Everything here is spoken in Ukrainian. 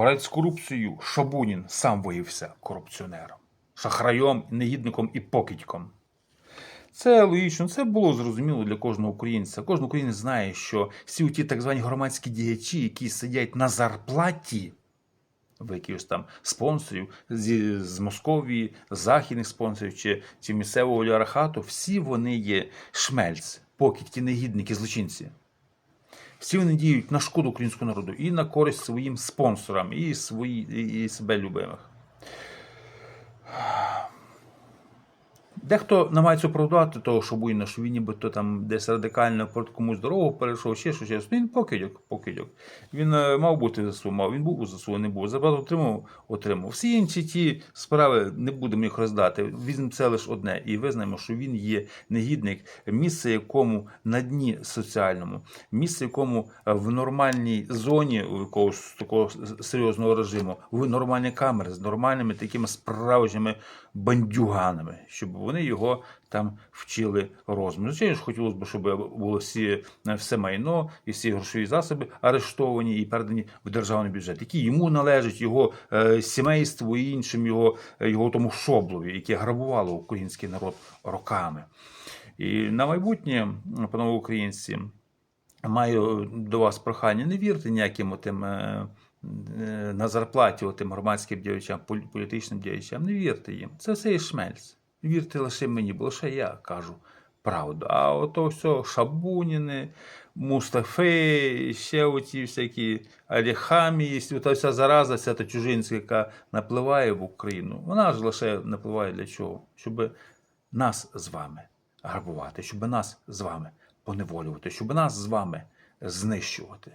Поряд з корупцією Шабунін сам виявився корупціонером, шахраєм, негідником і покидьком. Це логічно, це було зрозуміло для кожного українця. Кожен українець знає, що всі ті так звані громадські діячі, які сидять на зарплаті в якихось там спонсорів зі, з Московії, західних спонсорів чи, чи місцевого олігархату, всі вони є шмельці, покидьки, негідники, злочинці. Всі вони діють на шкоду українського народу і на користь своїм спонсорам, і, свої, і, себе любимих. Дехто намагається оправдати того, що Буйна, що він нібито там десь радикально комусь дорогу перейшов, ще щось. Ну, Він покидьок, покидьок. Він е, мав бути ЗСУ, мав, він був у ЗСУ, не був. Зарплату отримав, отримав. Всі інші ті справи не будемо їх роздати. Візьмемо це лише одне. І визнаємо, що він є негідник, місце якому на дні соціальному, місце якому е, в нормальній зоні у якогось такого серйозного режиму, в нормальні камери з нормальними такими справжніми бандюганами, щоб вони його там вчили розуму. Звичайно ж, хотілося б, щоб було всі, все майно і всі грошові засоби арештовані і передані в державний бюджет, які йому належать, його е, сімейству і іншим його, його тому шоблові, яке грабувало український народ роками. І на майбутнє, панове українці, маю до вас прохання, не вірте ніяким отим. е, е, На зарплаті тим громадським діячам, політичним діячам, не вірте їм. Це все є шмельц. Вірте лише мені, бо лише я кажу правду. А ото все Шабуніни, Мустафи, ще оті всякі Аліхамі, ота вся зараза, вся та чужинська, яка напливає в Україну, вона ж лише напливає для чого? Щоб нас з вами грабувати, щоб нас з вами поневолювати, щоб нас з вами знищувати.